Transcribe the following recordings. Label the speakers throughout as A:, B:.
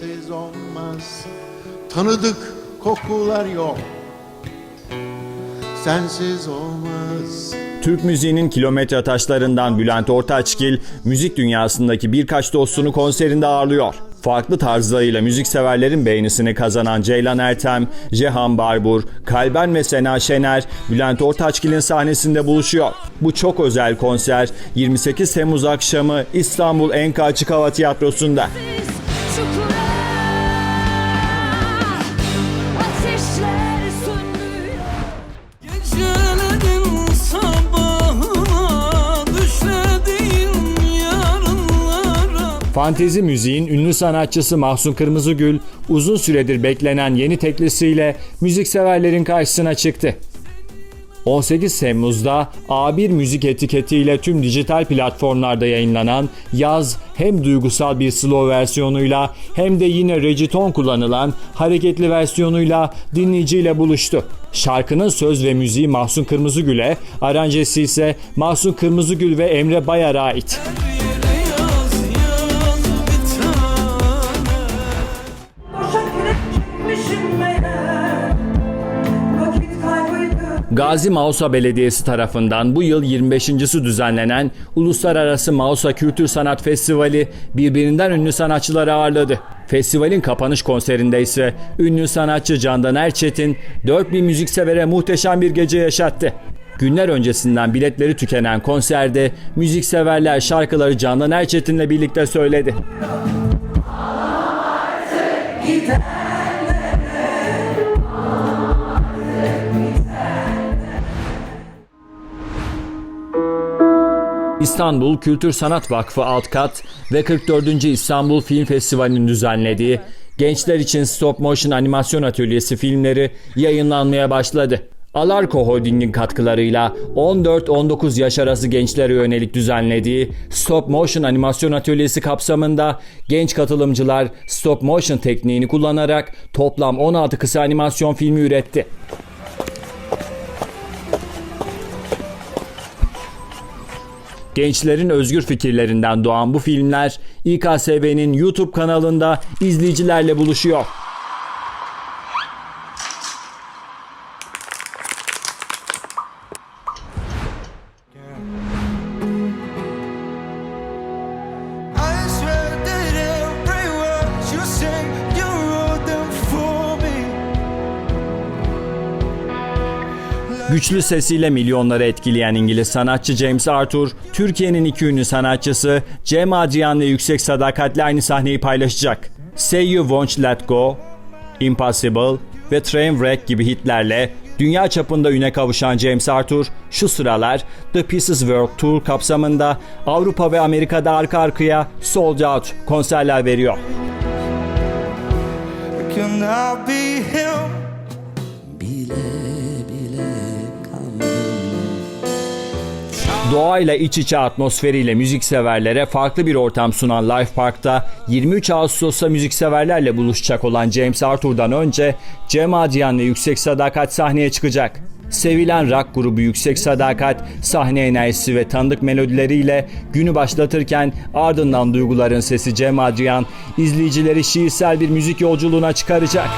A: sensiz olmaz Tanıdık kokular yok Sensiz olmaz
B: Türk müziğinin kilometre taşlarından Bülent Ortaçgil, müzik dünyasındaki birkaç dostunu konserinde ağırlıyor. Farklı tarzlarıyla müzikseverlerin beğenisini kazanan Ceylan Ertem, Cehan Barbur, Kalben ve Sena Şener, Bülent Ortaçgil'in sahnesinde buluşuyor. Bu çok özel konser 28 Temmuz akşamı İstanbul Enka Açık Hava Tiyatrosu'nda.
C: Çukura
B: Fantezi müziğin ünlü sanatçısı Mahsun Kırmızıgül uzun süredir beklenen yeni teklisiyle müzikseverlerin karşısına çıktı. 18 Temmuz'da A1 müzik etiketiyle tüm dijital platformlarda yayınlanan Yaz hem duygusal bir slow versiyonuyla hem de yine regiton kullanılan hareketli versiyonuyla dinleyiciyle buluştu. Şarkının söz ve müziği Mahsun Kırmızıgül'e, aranjesi ise Mahsun Kırmızıgül ve Emre Bayar'a ait.
D: yere
B: Gazi Mausa Belediyesi tarafından bu yıl 25.si düzenlenen Uluslararası Mausa Kültür Sanat Festivali birbirinden ünlü sanatçıları ağırladı. Festivalin kapanış konserinde ise ünlü sanatçı Candan Erçetin 4000 müziksevere muhteşem bir gece yaşattı. Günler öncesinden biletleri tükenen konserde müzikseverler şarkıları Candan Erçetin'le birlikte söyledi. İstanbul Kültür Sanat Vakfı Altkat ve 44. İstanbul Film Festivali'nin düzenlediği gençler için stop motion animasyon atölyesi filmleri yayınlanmaya başladı. Alarko Holding'in katkılarıyla 14-19 yaş arası gençlere yönelik düzenlediği stop motion animasyon atölyesi kapsamında genç katılımcılar stop motion tekniğini kullanarak toplam 16 kısa animasyon filmi üretti. Gençlerin özgür fikirlerinden doğan bu filmler İKSV'nin YouTube kanalında izleyicilerle buluşuyor. Güçlü sesiyle milyonları etkileyen İngiliz sanatçı James Arthur, Türkiye'nin iki ünlü sanatçısı Cem Adrian ve Yüksek Sadakat'le aynı sahneyi paylaşacak. Say You Won't Let Go, Impossible ve Trainwreck gibi hitlerle dünya çapında üne kavuşan James Arthur şu sıralar The Pieces World Tour kapsamında Avrupa ve Amerika'da arka arkaya sold out konserler veriyor.
D: Can I be him?
B: Doğayla iç içe atmosferiyle müzikseverlere farklı bir ortam sunan Life Park'ta 23 Ağustos'ta müzikseverlerle buluşacak olan James Arthur'dan önce Cem Adrian'la Yüksek Sadakat sahneye çıkacak. Sevilen rock grubu Yüksek Sadakat sahne enerjisi ve tanıdık melodileriyle günü başlatırken ardından duyguların sesi Cem Adrian izleyicileri şiirsel bir müzik yolculuğuna çıkaracak.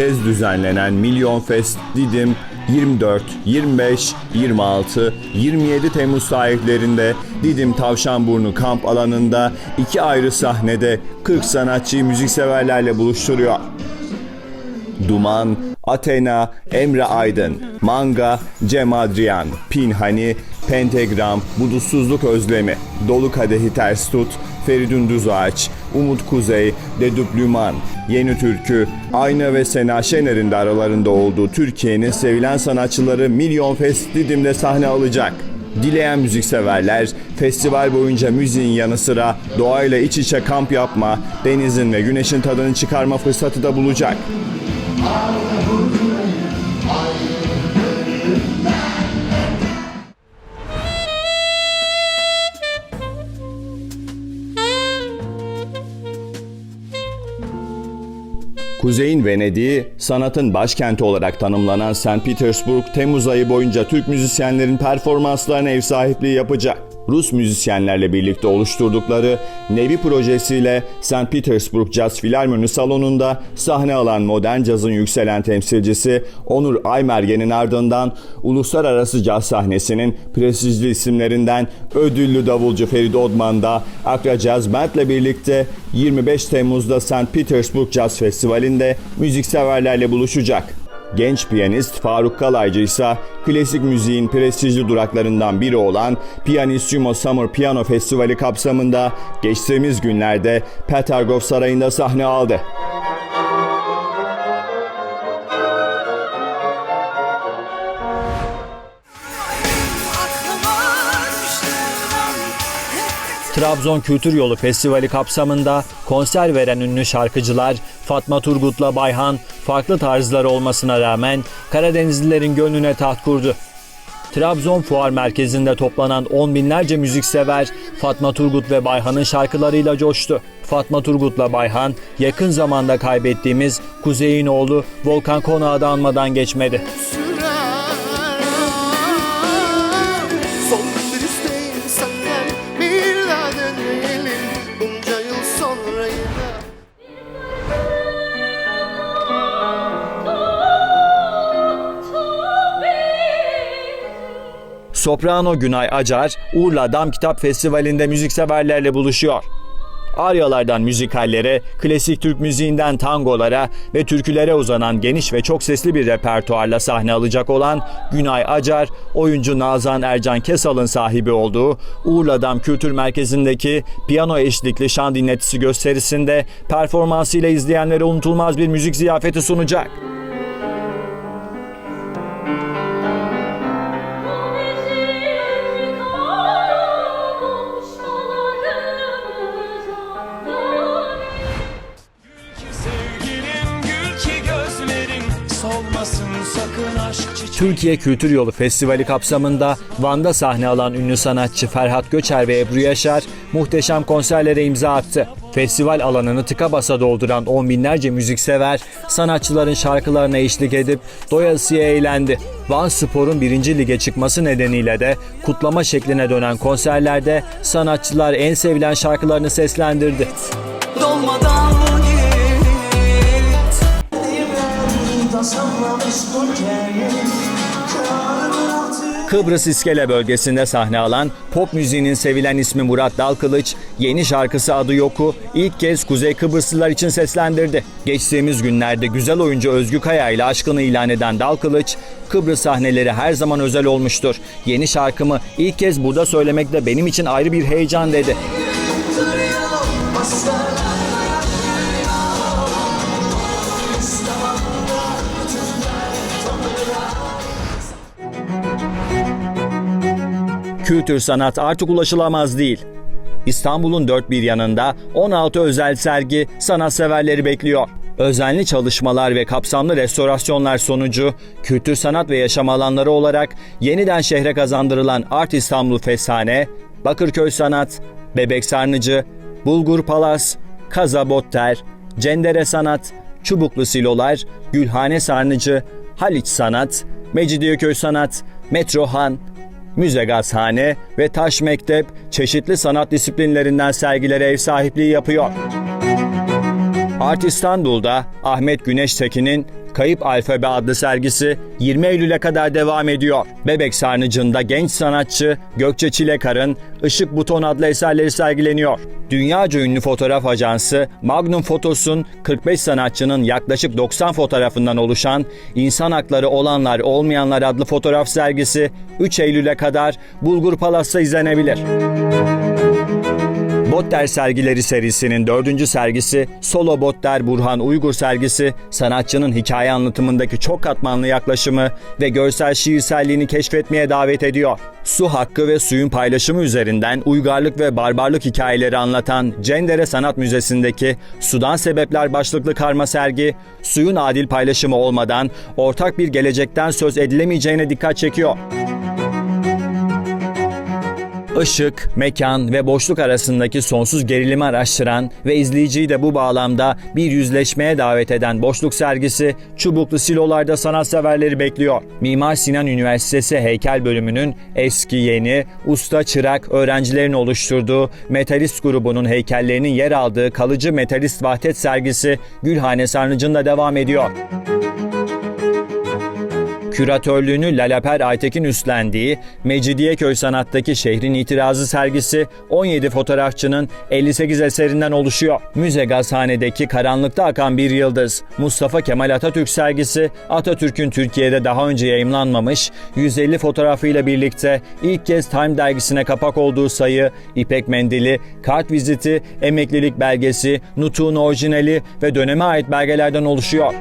B: Kez düzenlenen Milyon Fest Didim 24, 25, 26, 27 Temmuz tarihlerinde Didim Tavşanburnu kamp alanında iki ayrı sahnede 40 sanatçıyı müzikseverlerle buluşturuyor. Duman, Athena, Emre Aydın, Manga, Cem Adrian, Pinhani, Pentagram, Bulutsuzluk Özlemi, Dolu Kadehi Ters Tut, Feridun Düzağaç, Umut Kuzey, Dedüplüman, Yeni Türkü, Ayna ve Sena Şener'in de aralarında olduğu Türkiye'nin sevilen sanatçıları Milyon Fest Didim'de sahne alacak. Dileyen müzikseverler festival boyunca müziğin yanı sıra doğayla iç içe kamp yapma, denizin ve güneşin tadını çıkarma fırsatı da bulacak.
E: Kuzeyin Venedik'i sanatın başkenti olarak tanımlanan St. Petersburg Temmuz ayı boyunca Türk müzisyenlerin performanslarına ev sahipliği yapacak. Rus müzisyenlerle birlikte oluşturdukları Nevi projesiyle St. Petersburg Jazz Filarmoni Salonu'nda sahne alan modern cazın yükselen temsilcisi Onur Aymergen'in ardından uluslararası caz sahnesinin prestijli isimlerinden ödüllü davulcu Ferit Odman da Akra Jazz Band'le birlikte 25 Temmuz'da St. Petersburg Jazz Festivali'nde müzikseverlerle buluşacak. Genç piyanist Faruk Kalaycı ise klasik müziğin prestijli duraklarından biri olan Pianissimo Summer Piano Festivali kapsamında geçtiğimiz günlerde Petergov Sarayı'nda sahne aldı.
B: Trabzon Kültür Yolu Festivali kapsamında konser veren ünlü şarkıcılar Fatma Turgut'la Bayhan farklı tarzları olmasına rağmen Karadenizlilerin gönlüne taht kurdu. Trabzon Fuar Merkezi'nde toplanan on binlerce müziksever Fatma Turgut ve Bayhan'ın şarkılarıyla coştu. Fatma Turgut'la Bayhan yakın zamanda kaybettiğimiz Kuzey'in oğlu Volkan Konak'ı da anmadan geçmedi.
A: Son
B: Soprano Günay Acar, Urla Dam Kitap Festivali'nde müzikseverlerle buluşuyor. Aryalardan müzikallere, klasik Türk müziğinden tangolara ve türkülere uzanan geniş ve çok sesli bir repertuarla sahne alacak olan Günay Acar, oyuncu Nazan Ercan Kesal'ın sahibi olduğu Urla Dam Kültür Merkezi'ndeki piyano eşlikli şan dinletisi gösterisinde performansıyla izleyenlere unutulmaz bir müzik ziyafeti sunacak. Türkiye Kültür Yolu Festivali kapsamında Van'da sahne alan ünlü sanatçı Ferhat Göçer ve Ebru Yaşar muhteşem konserlere imza attı. Festival alanını tıka basa dolduran on binlerce müziksever sanatçıların şarkılarına eşlik edip doyasıya eğlendi. Van Spor'un birinci lige çıkması nedeniyle de kutlama şekline dönen konserlerde sanatçılar en sevilen şarkılarını seslendirdi.
F: Dolmadan git
B: Kıbrıs İskele bölgesinde sahne alan pop müziğinin sevilen ismi Murat Dalkılıç, yeni şarkısı adı Yok'u ilk kez Kuzey Kıbrıslılar için seslendirdi. Geçtiğimiz günlerde güzel oyuncu Özgü Kaya ile aşkını ilan eden Dalkılıç, Kıbrıs sahneleri her zaman özel olmuştur. Yeni şarkımı ilk kez burada söylemek de benim için ayrı bir heyecan dedi. Kültür sanat artık ulaşılamaz değil. İstanbul'un dört bir yanında 16 özel sergi sanatseverleri bekliyor. Özenli çalışmalar ve kapsamlı restorasyonlar sonucu kültür sanat ve yaşam alanları olarak yeniden şehre kazandırılan Art İstanbul Festhane, Bakırköy Sanat, Bebek Sarnıcı, Bulgur Palas, Kaza Botter, Cendere Sanat, Çubuklu Silolar, Gülhane Sarnıcı, Haliç Sanat, Mecidiyeköy Sanat, Metrohan, Müze Gazhane ve Taş Mektep çeşitli sanat disiplinlerinden sergilere ev sahipliği yapıyor. Art İstanbul'da Ahmet Güneş Tekin'in Kayıp Alfabe adlı sergisi 20 Eylül'e kadar devam ediyor. Bebek Sarnıcı'nda genç sanatçı Gökçe Çilekar'ın Işık Buton adlı eserleri sergileniyor. Dünyaca ünlü fotoğraf ajansı Magnum Photos'un 45 sanatçının yaklaşık 90 fotoğrafından oluşan İnsan Hakları Olanlar Olmayanlar adlı fotoğraf sergisi 3 Eylül'e kadar Bulgur Palas'ta izlenebilir. Botter sergileri serisinin dördüncü sergisi Solo Botter Burhan Uygur sergisi sanatçının hikaye anlatımındaki çok katmanlı yaklaşımı ve görsel şiirselliğini keşfetmeye davet ediyor. Su hakkı ve suyun paylaşımı üzerinden uygarlık ve barbarlık hikayeleri anlatan Cendere Sanat Müzesi'ndeki Sudan Sebepler başlıklı karma sergi, suyun adil paylaşımı olmadan ortak bir gelecekten söz edilemeyeceğine dikkat çekiyor. Işık, mekan ve boşluk arasındaki sonsuz gerilimi araştıran ve izleyiciyi de bu bağlamda bir yüzleşmeye davet eden boşluk sergisi çubuklu silolarda sanatseverleri bekliyor. Mimar Sinan Üniversitesi Heykel Bölümünün eski yeni, usta çırak öğrencilerin oluşturduğu Metalist grubunun heykellerinin yer aldığı kalıcı Metalist Vahdet sergisi Gülhane Sarnıcı'nda devam ediyor. Küratörlüğünü Lalaper Aytekin üstlendiği Mecidiyeköy Sanat'taki şehrin itirazı sergisi 17 fotoğrafçının 58 eserinden oluşuyor. Müze Gazhane'deki Karanlıkta Akan Bir Yıldız, Mustafa Kemal Atatürk sergisi Atatürk'ün Türkiye'de daha önce yayımlanmamış 150 fotoğrafıyla birlikte ilk kez Time dergisine kapak olduğu sayı, İpek Mendili, kart viziti, emeklilik belgesi, nutuğun orijinali ve döneme ait belgelerden oluşuyor.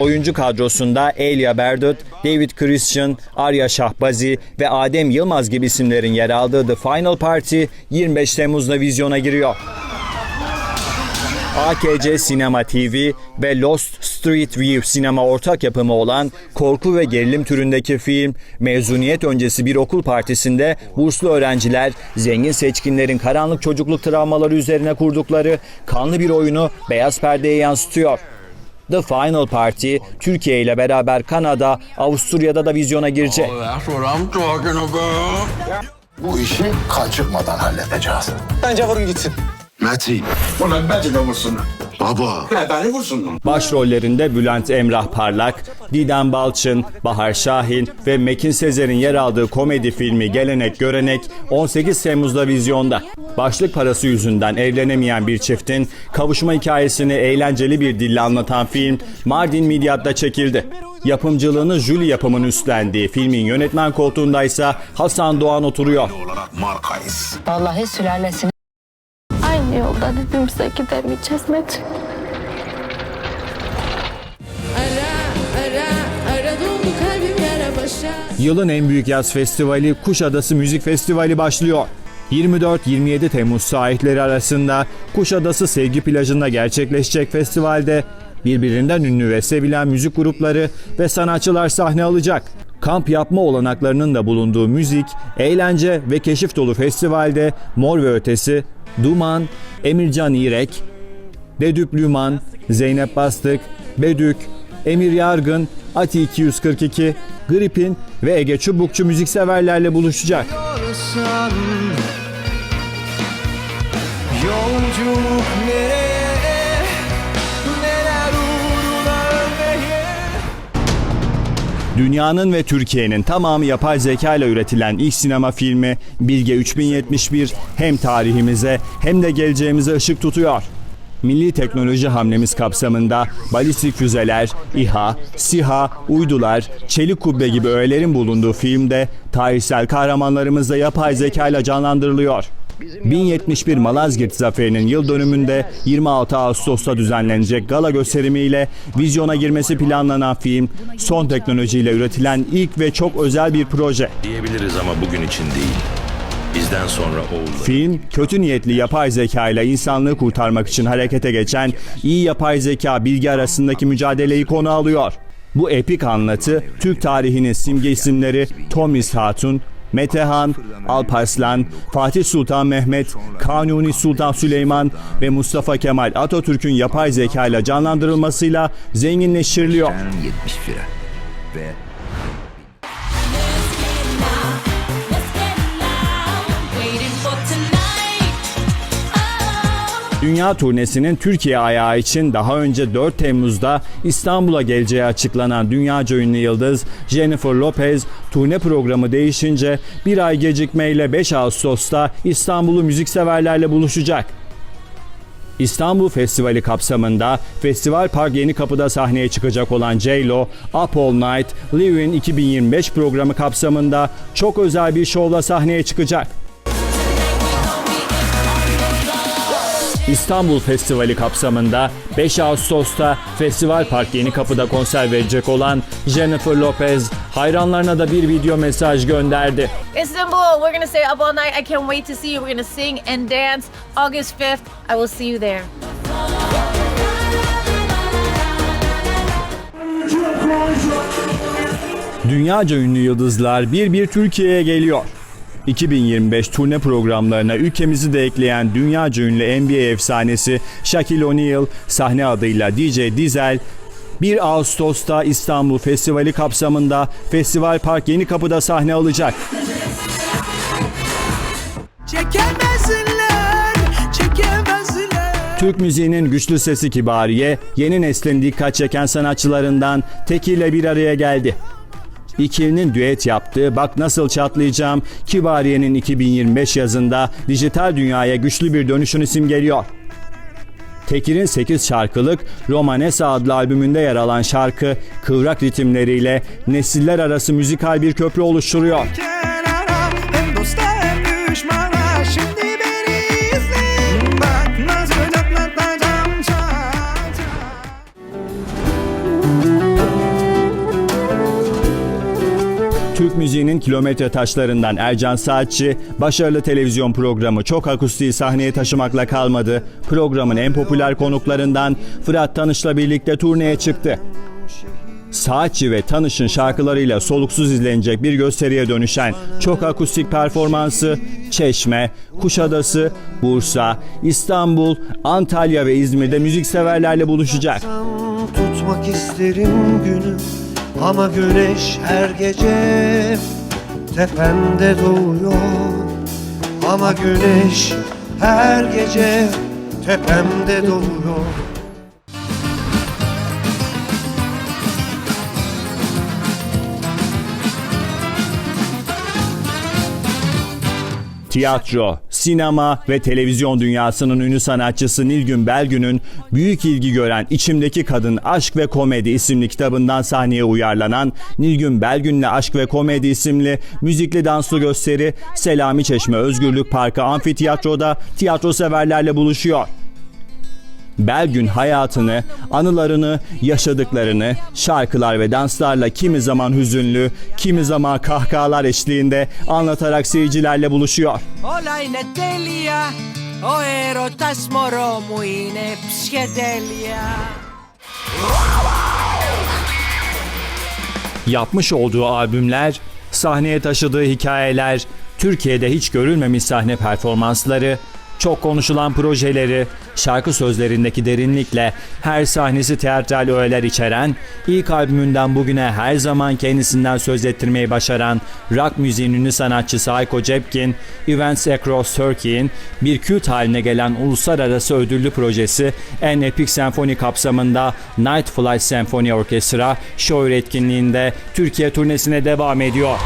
B: Oyuncu kadrosunda Elia Berdut, David Christian, Arya Şahbazi ve Adem Yılmaz gibi isimlerin yer aldığı The Final Party 25 Temmuz'da vizyona giriyor. AKC Sinema TV ve Lost Street View sinema ortak yapımı olan korku ve gerilim türündeki film, mezuniyet öncesi bir okul partisinde burslu öğrenciler, zengin seçkinlerin karanlık çocukluk travmaları üzerine kurdukları kanlı bir oyunu beyaz perdeye yansıtıyor. The Final Party, Türkiye ile beraber Kanada, Avusturya'da da vizyona girecek.
G: Bu işi kaçırmadan halledeceğiz.
H: Bence vurun gitsin.
G: Metin. Ulan bence de vursun. Baba.
H: Beni vursun.
B: Başrollerinde Bülent Emrah Parlak, Didem Balçın, Bahar Şahin ve Mekin Sezer'in yer aldığı komedi filmi Gelenek Görenek 18 Temmuz'da vizyonda. Başlık parası yüzünden evlenemeyen bir çiftin kavuşma hikayesini eğlenceli bir dille anlatan film Mardin Midyat'ta çekildi. Yapımcılığını Julie yapımın üstlendiği filmin yönetmen koltuğundaysa Hasan Doğan oturuyor.
G: Markayız.
I: Vallahi sülalesini Aynı yoldan hepimize gidemeyeceğiz Metin.
B: Yılın en büyük yaz festivali Kuşadası Müzik Festivali başlıyor. 24-27 Temmuz sahipleri arasında Kuşadası Sevgi Plajı'nda gerçekleşecek festivalde birbirinden ünlü ve sevilen müzik grupları ve sanatçılar sahne alacak. Kamp yapma olanaklarının da bulunduğu müzik, eğlence ve keşif dolu festivalde Mor ve Ötesi, Duman, Emircan İrek, Dedüp Lüman, Zeynep Bastık, Bedük, Emir Yargın, Ati 242, Gripin ve Ege Çubukçu müzikseverlerle buluşacak.
C: Yolculuk
B: Dünyanın ve Türkiye'nin tamamı yapay zeka ile üretilen ilk sinema filmi Bilge 3071 hem tarihimize hem de geleceğimize ışık tutuyor. Milli teknoloji hamlemiz kapsamında balistik füzeler, İHA, SİHA, uydular, çelik kubbe gibi öğelerin bulunduğu filmde tarihsel kahramanlarımız da yapay zeka ile canlandırılıyor. 1071 Malazgirt Zaferi'nin yıl dönümünde 26 Ağustos'ta düzenlenecek gala gösterimiyle vizyona girmesi planlanan film, son teknolojiyle üretilen ilk ve çok özel bir proje.
J: diyebiliriz ama bugün için değil. Bizden sonra oğulları.
B: Film, kötü niyetli yapay zeka ile insanlığı kurtarmak için harekete geçen iyi yapay zeka bilgi arasındaki mücadeleyi konu alıyor. Bu epik anlatı, Türk tarihinin simge isimleri Tomis Hatun, Metehan, Alparslan, Fatih Sultan Mehmet, Kanuni Sultan Süleyman ve Mustafa Kemal Atatürk'ün yapay zeka ile canlandırılmasıyla zenginleştiriliyor.
G: 71'e. Ve
B: Dünya turnesinin Türkiye ayağı için daha önce 4 Temmuz'da İstanbul'a geleceği açıklanan dünyaca ünlü yıldız Jennifer Lopez turne programı değişince bir ay gecikmeyle 5 Ağustos'ta İstanbul'u müzikseverlerle buluşacak. İstanbul Festivali kapsamında Festival Park Yeni Kapı'da sahneye çıkacak olan J-Lo, Up All Night, Live In 2025 programı kapsamında çok özel bir şovla sahneye çıkacak. İstanbul Festivali kapsamında 5 Ağustos'ta Festival Park Yeni Kapı'da konser verecek olan Jennifer Lopez hayranlarına da bir video mesaj gönderdi.
I: Istanbul, we're gonna stay up all night. I can't wait to see you. We're gonna sing and dance. August 5th, I will see you there.
B: Dünyaca ünlü yıldızlar bir bir Türkiye'ye geliyor. 2025 turne programlarına ülkemizi de ekleyen dünyaca ünlü NBA efsanesi Shaquille O'Neal sahne adıyla DJ Dizel 1 Ağustos'ta İstanbul Festivali kapsamında Festival Park Yeni Kapı'da sahne alacak.
C: Çekemezler, çekemezler
B: Türk müziğinin güçlü sesi Kibariye, yeni neslin dikkat çeken sanatçılarından tekiyle bir araya geldi. İkilinin düet yaptığı Bak Nasıl Çatlayacağım, Kibariye'nin 2025 yazında dijital dünyaya güçlü bir dönüşünü simgeliyor. Tekir'in 8 şarkılık Romanesa adlı albümünde yer alan şarkı kıvrak ritimleriyle nesiller arası müzikal bir köprü oluşturuyor.
C: Kenara
B: Türk müziğinin kilometre taşlarından Ercan Saatçi, başarılı televizyon programı Çok Akustiği sahneye taşımakla kalmadı. Programın en popüler konuklarından Fırat Tanış'la birlikte turneye çıktı. Saatçi ve Tanış'ın şarkılarıyla soluksuz izlenecek bir gösteriye dönüşen çok akustik performansı Çeşme, Kuşadası, Bursa, İstanbul, Antalya ve İzmir'de müzikseverlerle buluşacak.
A: Tutmak isterim günü ama güneş her gece tepemde doğuyor ama güneş her gece tepemde doğuyor
B: Tiyatro, sinema ve televizyon dünyasının ünlü sanatçısı Nilgün Belgün'ün büyük ilgi gören İçimdeki Kadın Aşk ve Komedi isimli kitabından sahneye uyarlanan Nilgün Belgün'le Aşk ve Komedi isimli müzikli danslı gösteri Selami Çeşme Özgürlük Parkı Amfiteyatro'da tiyatro severlerle buluşuyor. Belgün hayatını, anılarını, yaşadıklarını şarkılar ve danslarla kimi zaman hüzünlü, kimi zaman kahkahalar eşliğinde anlatarak seyircilerle buluşuyor. Yapmış olduğu albümler, sahneye taşıdığı hikayeler, Türkiye'de hiç görülmemiş sahne performansları, çok konuşulan projeleri, şarkı sözlerindeki derinlikle her sahnesi teatral öğeler içeren, ilk albümünden bugüne her zaman kendisinden söz ettirmeyi başaran rock müziğin ünlü sanatçısı Hayko Cepkin, Events Across Turkey'in bir kült haline gelen uluslararası ödüllü projesi En Epic Senfoni kapsamında Night Flight Senfoni Orkestra show etkinliğinde Türkiye turnesine devam ediyor.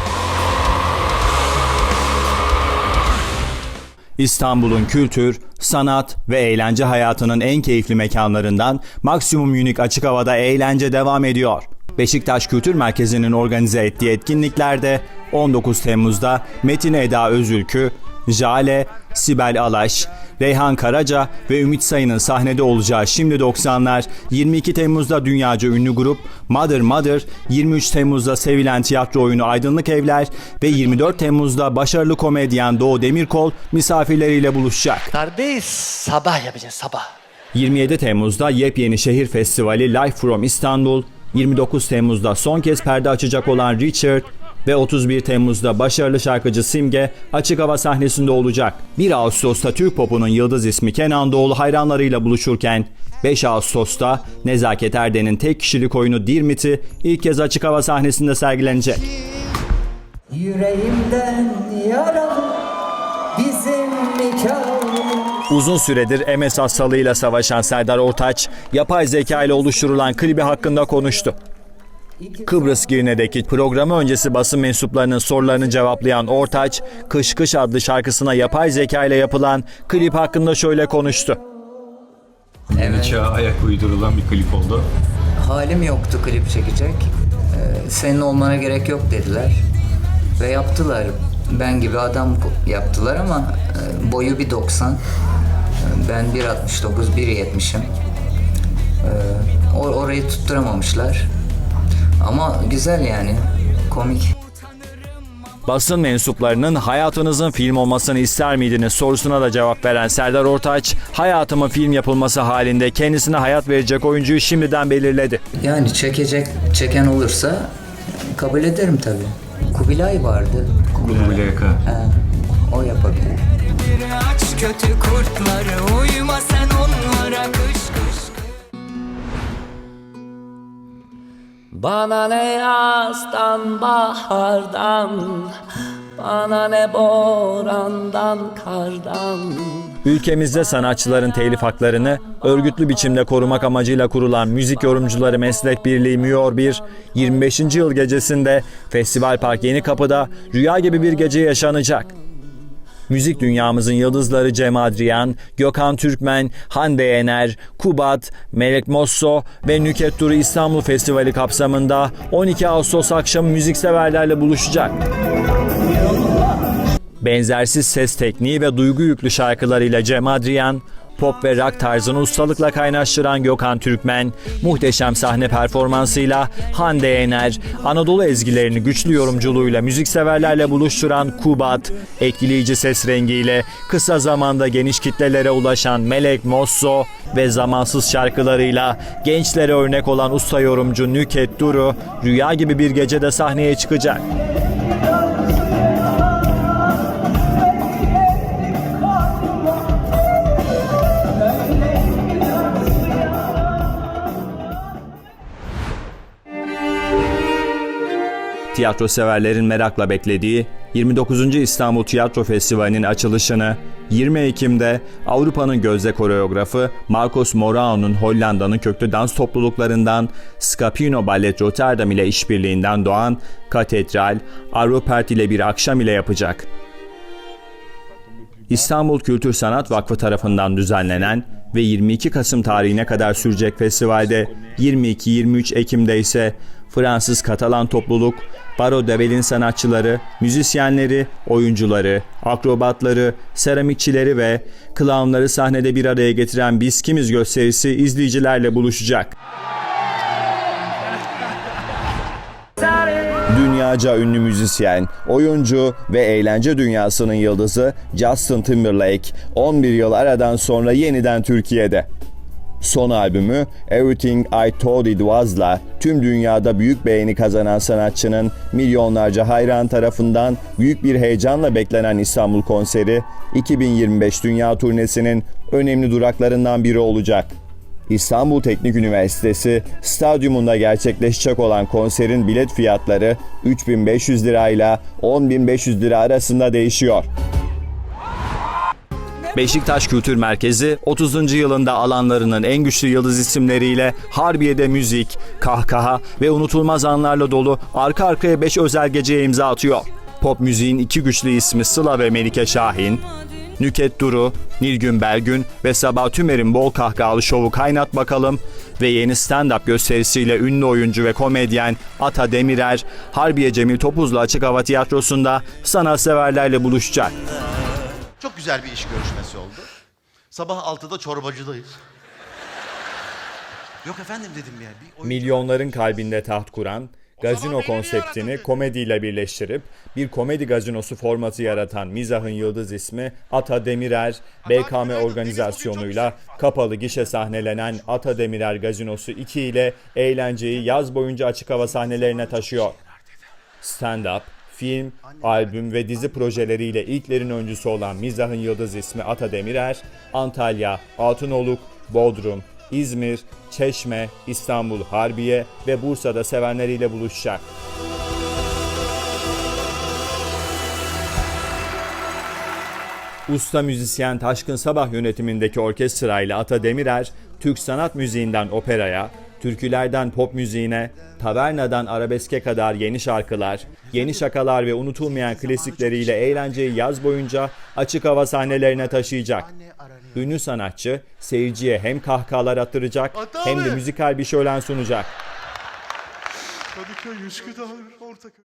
B: İstanbul'un kültür, sanat ve eğlence hayatının en keyifli mekanlarından Maksimum Unique Açık Hava'da eğlence devam ediyor. Beşiktaş Kültür Merkezi'nin organize ettiği etkinliklerde 19 Temmuz'da Metin Eda Özülkü, Jale, Sibel Alaş, Reyhan Karaca ve Ümit Sayın'ın sahnede olacağı Şimdi 90'lar, 22 Temmuz'da dünyaca ünlü grup Mother Mother, 23 Temmuz'da sevilen tiyatro oyunu Aydınlık Evler ve 24 Temmuz'da başarılı komedyen Doğu Demirkol misafirleriyle buluşacak.
K: Kardeş sabah yapacağız sabah.
B: 27 Temmuz'da yepyeni şehir festivali Live from İstanbul, 29 Temmuz'da son kez perde açacak olan Richard ve 31 Temmuz'da başarılı şarkıcı Simge açık hava sahnesinde olacak. 1 Ağustos'ta Türk popunun yıldız ismi Kenan Doğulu hayranlarıyla buluşurken 5 Ağustos'ta Nezaket Erden'in tek kişilik oyunu Dirmit'i ilk kez açık hava sahnesinde sergilenecek.
L: Yüreğimden yaralı bizim hikayemiz
B: Uzun süredir MS hastalığıyla savaşan Serdar Ortaç, yapay zeka ile oluşturulan klibi hakkında konuştu. Kıbrıs Girne'deki programı öncesi basın mensuplarının sorularını cevaplayan Ortaç, Kış Kış adlı şarkısına yapay zeka ile yapılan klip hakkında şöyle konuştu.
M: Evet. Çağa ayak uydurulan bir klip oldu.
K: Halim yoktu klip çekecek. Ee, senin olmana gerek yok dediler. Ve yaptılar. Ben gibi adam yaptılar ama e, boyu bir 90. Ben 1.69, 1.70'im. Ee, or- orayı tutturamamışlar. Ama güzel yani. Komik.
B: Basın mensuplarının hayatınızın film olmasını ister miydiniz sorusuna da cevap veren Serdar Ortaç, hayatımın film yapılması halinde kendisine hayat verecek oyuncuyu şimdiden belirledi.
K: Yani çekecek, çeken olursa Kabul ederim tabii. Kubilay vardı.
M: Kubilay Aka.
K: O yapabilir.
F: Aç kötü kurtları
N: Bana ne yazdan bahardan Bana ne borandan kardan
B: Ülkemizde sanatçıların telif haklarını örgütlü biçimde korumak amacıyla kurulan Müzik Yorumcuları Meslek Birliği MÜYOR 1, 25. yıl gecesinde Festival Park Yeni Kapı'da rüya gibi bir gece yaşanacak. Müzik dünyamızın yıldızları Cem Adrian, Gökhan Türkmen, Hande Yener, Kubat, Melek Mosso ve Nüket Duru İstanbul Festivali kapsamında 12 Ağustos akşamı müzikseverlerle buluşacak. Benzersiz ses tekniği ve duygu yüklü şarkılarıyla Cem Adrian, pop ve rock tarzını ustalıkla kaynaştıran Gökhan Türkmen, muhteşem sahne performansıyla Hande Yener, Anadolu ezgilerini güçlü yorumculuğuyla müzikseverlerle buluşturan Kubat, etkileyici ses rengiyle kısa zamanda geniş kitlelere ulaşan Melek Mosso ve zamansız şarkılarıyla gençlere örnek olan usta yorumcu Nüket Duru, rüya gibi bir gecede sahneye çıkacak. Tiyatro severlerin merakla beklediği 29. İstanbul Tiyatro Festivali'nin açılışını 20 Ekim'de Avrupa'nın gözde koreografı Marcos Morao'nun Hollanda'nın köklü dans topluluklarından Scapino Ballet Rotterdam ile işbirliğinden doğan Katedral, Arupert ile bir akşam ile yapacak. İstanbul Kültür Sanat Vakfı tarafından düzenlenen ve 22 Kasım tarihine kadar sürecek festivalde 22-23 Ekim'de ise Fransız Katalan topluluk, baro develin sanatçıları, müzisyenleri, oyuncuları, akrobatları, seramikçileri ve klavnları sahnede bir araya getiren Biz Kimiz gösterisi izleyicilerle buluşacak. Dünyaca ünlü müzisyen, oyuncu ve eğlence dünyasının yıldızı Justin Timberlake 11 yıl aradan sonra yeniden Türkiye'de. Son albümü Everything I Thought It Was'la tüm dünyada büyük beğeni kazanan sanatçının milyonlarca hayran tarafından büyük bir heyecanla beklenen İstanbul konseri 2025 dünya turnesinin önemli duraklarından biri olacak. İstanbul Teknik Üniversitesi stadyumunda gerçekleşecek olan konserin bilet fiyatları 3500 lira ile 10500 lira arasında değişiyor. Beşiktaş Kültür Merkezi 30. yılında alanlarının en güçlü yıldız isimleriyle Harbiye'de müzik, kahkaha ve unutulmaz anlarla dolu arka arkaya 5 özel geceye imza atıyor. Pop müziğin iki güçlü ismi Sıla ve Melike Şahin, Nüket Duru, Nilgün Belgün ve Sabah Tümer'in bol kahkahalı şovu Kaynat Bakalım ve yeni stand-up gösterisiyle ünlü oyuncu ve komedyen Ata Demirer, Harbiye Cemil Topuzlu Açık Hava Tiyatrosu'nda sanatseverlerle buluşacak.
O: Çok güzel bir iş görüşmesi oldu. Sabah 6'da çorbacıdayız. Yok efendim dedim ya. Bir oyun-
E: Milyonların kalbinde taht kuran, gazino konseptini komediyle birleştirip bir komedi gazinosu formatı yaratan mizahın yıldız ismi Ata Demirer, BKM organizasyonuyla kapalı gişe sahnelenen Ata Demirer Gazinosu 2 ile eğlenceyi yaz boyunca açık hava sahnelerine taşıyor. Stand-up, film, albüm ve dizi projeleriyle ilklerin öncüsü olan mizahın yıldız ismi Ata Demirer, Antalya, Altınoluk, Bodrum, İzmir, Çeşme, İstanbul, Harbiye ve Bursa'da sevenleriyle buluşacak. Usta müzisyen Taşkın Sabah yönetimindeki orkestrayla Ata Demirer, Türk sanat müziğinden operaya, türkülerden pop müziğine, tavernadan arabeske kadar yeni şarkılar, yeni şakalar ve unutulmayan klasikleriyle eğlenceyi yaz boyunca açık hava sahnelerine taşıyacak. Ünlü sanatçı seyirciye hem kahkahalar attıracak hem de müzikal bir şölen sunacak.
O: Kadıköy, Üsküdar, Ortaköy.